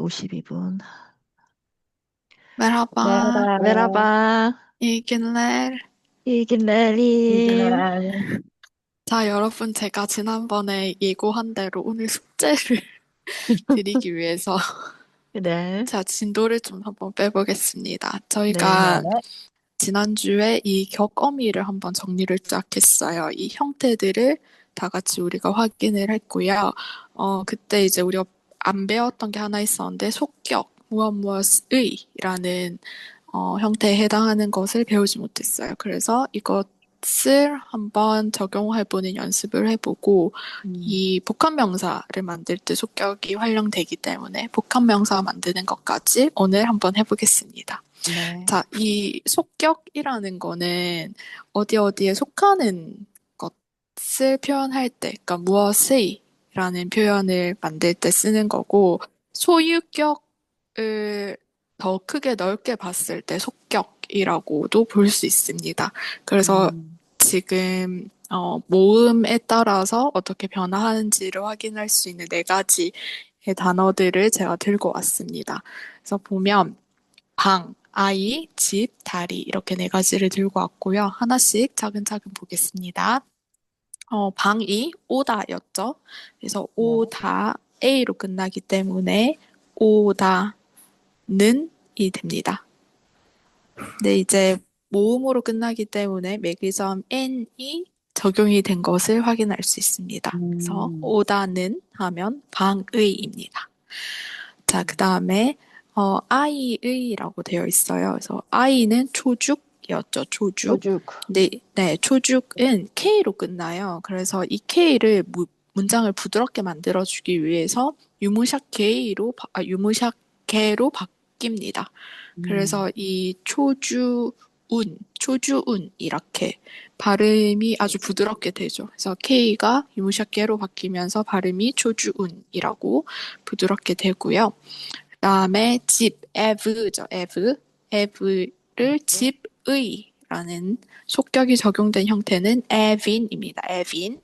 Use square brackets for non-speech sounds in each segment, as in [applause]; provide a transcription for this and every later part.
52분. Merhaba, Merhaba. 메라바, iyi günler. 이길래리. 이진아랑 자, 여러분, 제가 지난번에 예고한 대로 오늘 숙제를 [laughs] 드리기 위해서 네. 제가 진도를 좀 한번 빼보겠습니다. 네. 저희가 지난주에 이 격어미를 한번 정리를 쫙 했어요. 이 형태들을 다 같이 우리가 확인을 했고요. 어, 그때 이제 우리가 안 배웠던 게 하나 있었는데, 속격, 무엇 무엇의 어, 형태에 해당하는 것을 배우지 못했어요. 그래서 이것을 한번 적용해보는 연습을 해보고, 음. 이 복합명사를 만들 때 속격이 활용되기 때문에 복합명사 만드는 것까지 오늘 한번 해보겠습니다. 네. 자, 이 속격이라는 거는 어디 어디에 속하는 것을 표현할 때, 그러니까 무엇의 라는 표현을 만들 때 쓰는 거고, 소유격을 더 크게 넓게 봤을 때 속격이라고도 볼 수 있습니다. 그래서 음. 지금 어, 모음에 따라서 어떻게 변화하는지를 확인할 수 있는 네 가지의 단어들을 제가 들고 왔습니다. 그래서 보면 방, 아이, 집, 다리 이렇게 네 가지를 들고 왔고요. 하나씩 차근차근 보겠습니다. 어, 방이 오다였죠. 그래서 오다 A로 끝나기 때문에 오다는 이 됩니다. 네, 이제 모음으로 끝나기 때문에 매기점 N이 적용이 된 것을 확인할 수 있습니다. 그래서 음. 오다는 하면 방의입니다. 자, 그 다음에 어, 아이의라고 되어 있어요. 그래서 아이는 초죽 이었죠. 초죽. 조죽. 네, 네, 초죽은 K로 끝나요. 그래서 이 K를 무- 문장을 부드럽게 만들어주기 위해서 유무샥 K로, 바- 아, 유무샥 개로 바뀝니다. 그래서 이 초주운, 초주운 이렇게 발음이 아주 부드럽게 되죠. 그래서 K가 유무샥 개로 바뀌면서 발음이 초주운이라고 부드럽게 되고요. 그 다음에 집, 에브죠, 에브. 에브를 집 의라는 속격이 적용된 형태는 에빈입니다. 에빈.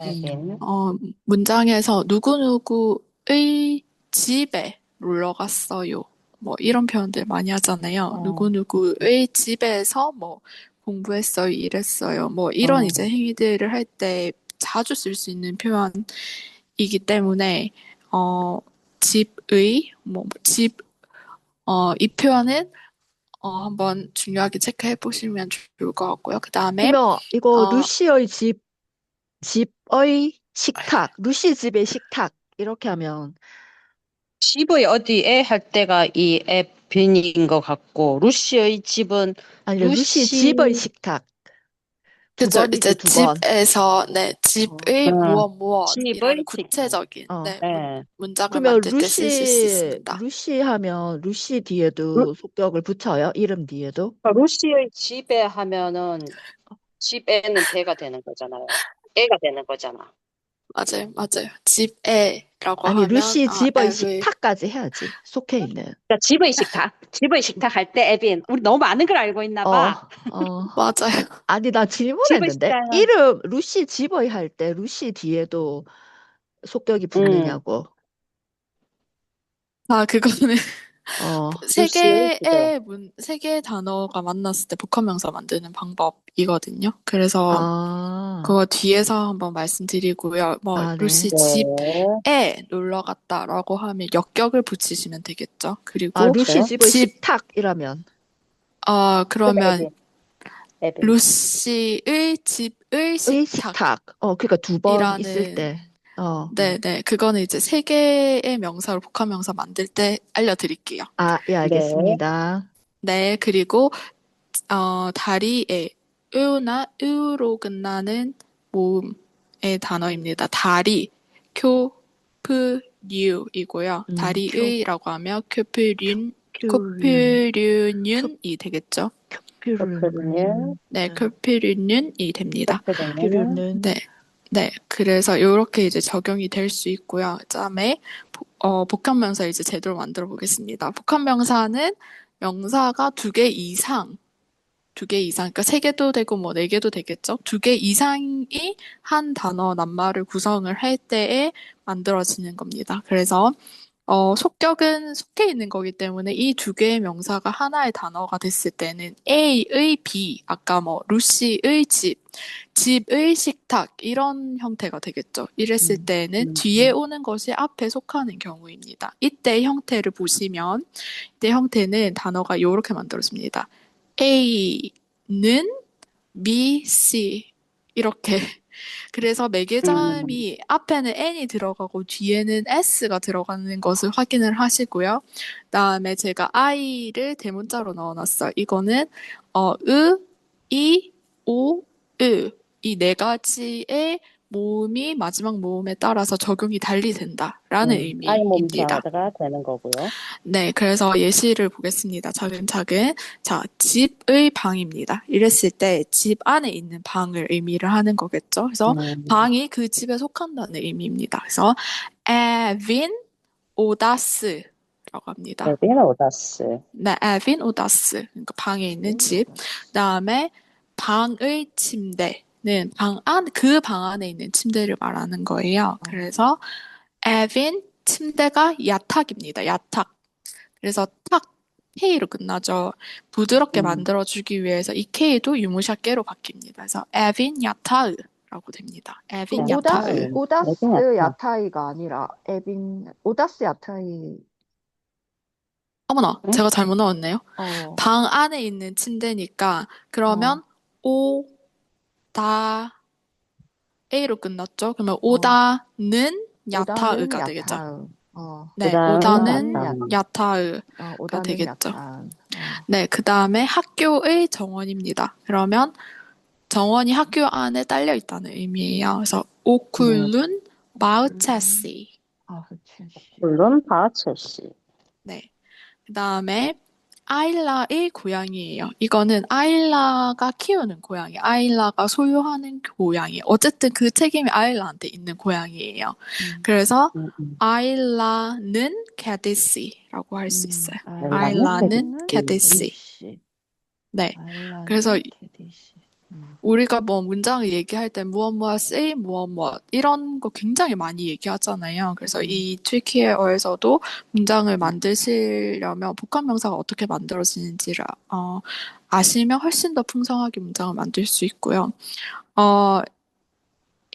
에빈. 어, 문장에서 누구누구의 집에 놀러 갔어요. 뭐 이런 표현들 많이 하잖아요. 어. 누구누구의 집에서 뭐 공부했어요, 일했어요. 뭐 이런 어. 이제 행위들을 할 때 자주 쓸 수 있는 표현이기 때문에 어, 집의 뭐 집, 어, 이 표현은 어, 한번 중요하게 체크해 보시면 좋을 것 같고요. 그 다음에 그러면 이거 어. 루시의 집, 집의 식탁, 루시 집의 식탁 이렇게 하면 집의 어디에 할 때가 이 에빈인 것 같고 루시의 집은 아니 루시 루시- 집의 식탁 두 그죠. 번이지, 이제 두 번. 집에서, 네, 집의 어. 무엇 무엇 집의 이라는 집. 구체적인 어. 네, 예. 문장을 그러면 만들 때 쓰실 수 루시 있습니다. 루시 하면 루시 뒤에도 속격을 붙여요? 이름 뒤에도? 그러니까 루시의 집에 하면은 집에는 대가 되는 거잖아요. 애가 되는 거잖아. 맞아요, 맞아요. 집에라고 아니 하면 루시 아, 집의 앱을- 식탁까지 해야지 속해 있는. 그러니까 집의 식탁, 집의 식탁 할 때 에빈. 우리 너무 많은 걸 알고 있나 봐. 어, 어. [laughs] 맞아요. 아니 나 질문했는데 식탁. 이름 루시 집의 할 때 루시 뒤에도 속격이 붙느냐고. 아, 그거는 어. 세 루시의 개의 문, 세 개의 단어가 만났을 때 복합명사 만드는 방법이거든요. 그래서 아. 그거 뒤에서 한번 말씀드리고요. 뭐 아, 네. 루시 집에 놀러 갔다라고 하면 역격을 붙이시면 되겠죠. 그리고 아 루시 네. 집의 집- 식탁이라면. 어, 그러면 에빈. 루시의 집의 의 식탁. 식탁. 어 그러니까 두 번 이라는- 있을 때. 어. 네, 네. 그거는 이제 세 개의 명사로 복합 명사 만들 때 알려드릴게요. 아, 예, 알겠습니다. 네, 그리고 어, 다리에 으나 으로 끝나는 모음의 단어입니다. 다리, 쿄 프 류이고요. 음, 다리의라고 하면 쿄프륜, 큐- 코프류윤이 되겠죠. 큐르는 네, 음. 쿄프류윤이 됩니다. 네, 네. 그래서 이렇게 이제 적용이 될 수 있고요. 그다음에 보- 어, 복합명사 이제 제대로 만들어 보겠습니다. 복합명사는 명사가 두 개 이상, 두 개 이상, 그러니까 세 개도 되고 뭐 네 개도 되겠죠. 두 개 이상이 한 단어 낱말을 구성을 할 때에 만들어지는 겁니다. 그래서 어, 속격은 속해 있는 거기 때문에 이 두 개의 명사가 하나의 단어가 됐을 때는 A의 B, 아까 뭐 루시의 집, 집의 식탁 이런 형태가 되겠죠. 이랬을 음, 때는 음, 뒤에 오는 것이 앞에 속하는 경우입니다. 이때 형태를 보시면 이때 형태는 단어가 이렇게 만들어집니다. A는 B, C 이렇게 그래서 매개점이 앞에는 n이 들어가고 뒤에는 s가 들어가는 것을 확인을 하시고요. 그다음에 제가 i를 대문자로 넣어놨어요. 이거는 어, 으, 이, 오, 으. 이 네 가지의 모음이 마지막 모음에 따라서 적용이 달리 된다라는 음, 의미입니다. 되는 거고요. 네, 그래서 예시를 보겠습니다. 차근차근. 자, 집의 방입니다. 이랬을 때 집 안에 있는 방을 의미를 하는 거겠죠. 그래서 음, 방이 그 집에 속한다는 의미입니다. 그래서 에빈 오다스 라고 합니다. 에빈 오다스. 네, 에빈 오다스. 그러니까 방에 있는 집. 그다음에 방의 침대 는 방 안, 그 방 안에 있는 침대를 말하는 거예요. 그래서 에빈 침대가 야탁입니다. 야탁. 그래서 탁 K로 끝나죠. 부드럽게 음. 만들어주기 위해서 이 K도 유무샤케로 바뀝니다. 그래서 에빈 야타으라고 됩니다. 에빈 음. 야타으. 오다스, 오다스 야타이. 야타이가 아니라 에빈, 오다스 야타이, 어머나, 응? 제가 잘못 넣었네요. 어, 방 안에 있는 침대니까 그러면 오, 다, A로 끝났죠. 그러면 오다는 야타으가 오다는 되겠죠. 야타으. 어, 네, 오다는 오다는 야타으. 야타으. 어, 오다는 되겠죠. 어. 네, 그 다음에 학교의 정원입니다. 그러면 정원이 학교 안에 딸려 있다는 의미예요. 그래서 오쿨룬 마우체시. 아, 그치. 물론 바체시. 네. 그 다음에 아일라의 고양이에요. 이거는 아일라가 키우는 고양이, 아일라가 소유하는 고양이. 어쨌든 그 책임이 아일라한테 있는 고양이에요. 음. 그래서 음, 음. 아일라는 캐디시라고 할수 음, 있어요. 아일라는. 캐디시. 네. 아일라는 그래서 캐디시. 음. 우리가 뭐 문장을 얘기할 때 무엇 무엇 say 무엇 무엇 이런 거 굉장히 많이 얘기하잖아요. 그래서 이 트리키에어에서도 문장을 만드시려면 복합명사가 어떻게 만들어지는지를 어, 아시면 훨씬 더 풍성하게 문장을 만들 수 있고요. 어,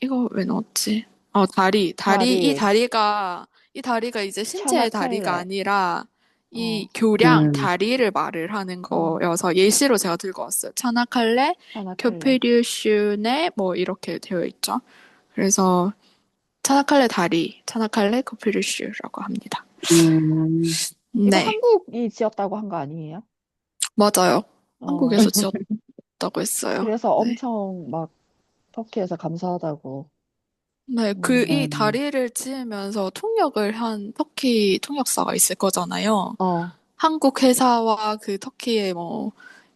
이거 왜 넣었지? 어, 다리, 다리, 이 다리. 다리가 이 다리가 이제 신체의 다리가. 아니라 이 어. 교량 음. 다리를 말을 하는 거여서 예시로 제가 들고 왔어요. 차나칼레 차나칼레. 교페류슈네 뭐 이렇게 되어 있죠. 그래서 차나칼레 다리, 차나칼레 교페류슈라고 합니다. 음, 이거 네, 한국이 지었다고 한 거 아니에요? 맞아요. 어, 한국에서 지었다고 했어요. 그래서 네. 엄청 막 터키에서 감사하다고. 네, 그 이 음. 다리를 지으면서 통역을 한 터키 통역사가 있을 거잖아요. 어, 한국 회사와 그 터키의 뭐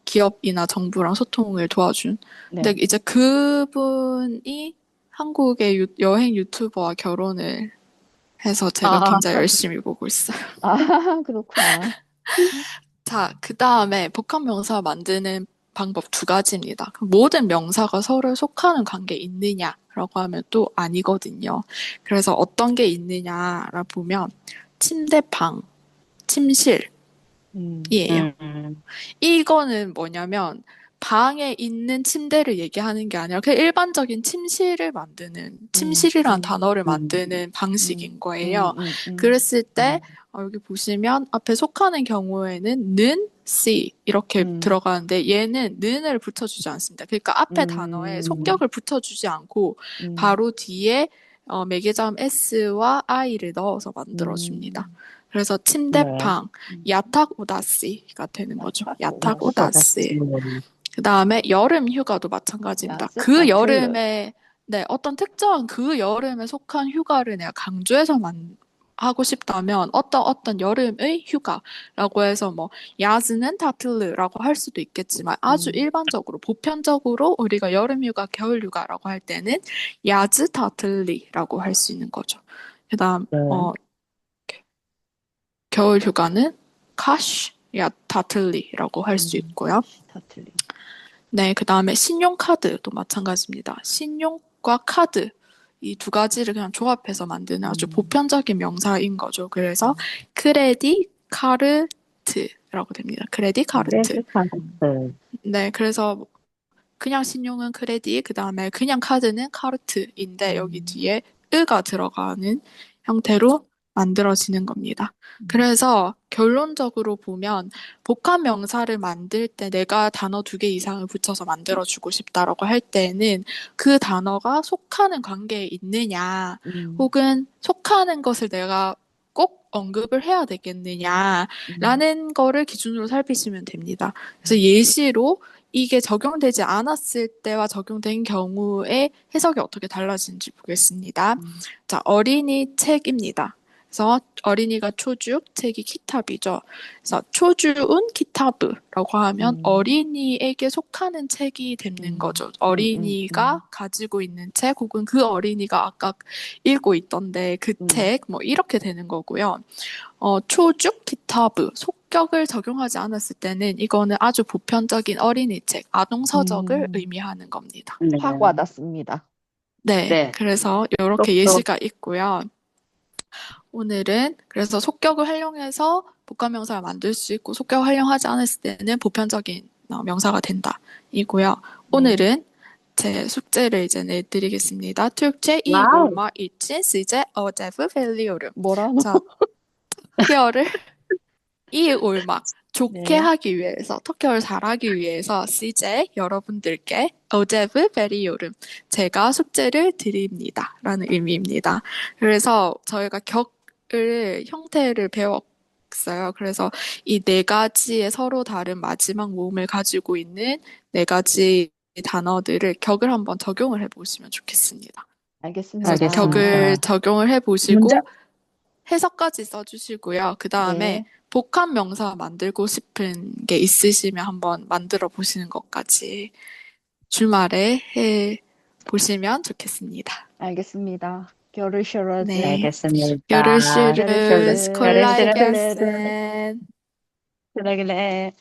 기업이나 정부랑 소통을 도와준. 네. 근데 이제 그분이 한국의 유- 여행 유튜버와 결혼을 해서 제가 아. 굉장히 열심히 보고 있어요. 아, 그렇구나. [laughs] 자, 그 다음에 복합 명사 만드는 방법 두 가지입니다. 그 모든 명사가 서로 속하는 관계에 있느냐라고 하면 또 아니거든요. 그래서 어떤 게 있느냐라 보면 침대, 방, 침실 이에요. 음, 음, 이거는 뭐냐면 방에 있는 침대를 얘기하는 게 아니라 그냥 일반적인 침실을 만드는 침실이라는 음. 단어를 음. 만드는 방식인 거예요. 음, 음, 음. 그랬을 때 어, 여기 보시면 앞에 속하는 경우에는 는, see 이렇게 음. 들어가는데 얘는 는을 붙여주지 않습니다. 그러니까 앞에 음. 단어에 속격을 붙여주지 않고 음. 바로 뒤에 어, 매개점 s와 i를 넣어서 만들어줍니다. 그래서 침대방, 음. 야탁 오다시가 되는 거죠. 야탁 야탁 오다시. 음, 그 다음에 여름 휴가도 마찬가지입니다. 그 컨트롤. 여름에, 네, 어떤 특정한 그 여름에 속한 휴가를 내가 강조해서 만 하고 싶다면 어떤 어떤 여름의 휴가라고 해서 뭐 야즈는 타틀르라고 할 수도 있겠지만 아주 음. 일반적으로 보편적으로 우리가 여름 휴가, 겨울 휴가라고 할 때는 야즈 타틀리라고 할 수 있는 거죠. 그다음 네. 어 겨울 휴가는 카쉬 야 타틀리라고 할수 음. 있고요. 다 틀린. 네, 그 다음에 신용카드도 마찬가지입니다. 신용과 카드. 이 두 가지를 그냥 조합해서 만드는 아주 음. 보편적인 명사인 거죠. 그래서 크레디 카르트라고 됩니다. 크레디 카르트. 네, 그래서 그냥 신용은 크레디, 그 다음에 그냥 카드는 카르트인데 여기 음. 뒤에 으가 들어가는 형태로 만들어지는 겁니다. 음. 그래서 결론적으로 보면 복합 명사를 만들 때 내가 단어 두 개 이상을 붙여서 만들어 주고 싶다라고 할 때는 그 단어가 속하는 관계에 있느냐, 음. 혹은 속하는 것을 내가 꼭 언급을 해야 되겠느냐, 음. 라는 거를 기준으로 살피시면 됩니다. 그래서 예시로 이게 적용되지 않았을 때와 적용된 경우에 해석이 어떻게 달라지는지 보겠습니다. 음. 자, 어린이 책입니다. 그래서 어린이가 초죽, 책이 키탑이죠. 그래서 초주운 키타브라고 하면 음. 어린이에게 속하는 책이 되는 음. 거죠. 음, 어린이가 음. 가지고 있는 책 혹은 그 어린이가 아까 읽고 있던데 그 음. 책뭐 이렇게 되는 거고요. 어, 초죽 키타브 속격을 적용하지 않았을 때는 이거는 아주 보편적인 어린이 책, 아동 서적을 음. 의미하는 겁니다. 네. 확 와닿습니다. 네, 네. 그래서 이렇게 똑똑. 예시가 있고요. 오늘은 그래서 속격을 활용해서 복합명사를 만들 수 있고 속격을 활용하지 않았을 때는 보편적인 어, 명사가 된다. 이고요. 오늘은 제 숙제를 이제 내드리겠습니다. Iyi 와우. olmak için size ödevi veriyorum. 뭐라고? 자, 터키어를 iyi olmak 좋게 네. 하기 위해서 터키어를 잘하기 위해서 CJ 여러분들께 ödevi veriyorum. 제가 숙제를 드립니다. 라는 의미입니다. 그래서 저희가 격 을 형태를 배웠어요. 그래서 이 네 가지의 서로 다른 마지막 모음을 가지고 있는 네 가지 단어들을 격을 한번 적용을 해보시면 좋겠습니다. 알겠습니다. 알겠습니다. 격을 적용을 해보시고? 해석까지 써주시고요. 그 다음에 네. 복합 명사 만들고 싶은 게 있으시면 한번 만들어 보시는 것까지 주말에 해 보시면 좋겠습니다. 알겠습니다. Görüşürüz. 네. 알겠습니다. Kolay Görüşürüz. gelsin. 그래, 그래.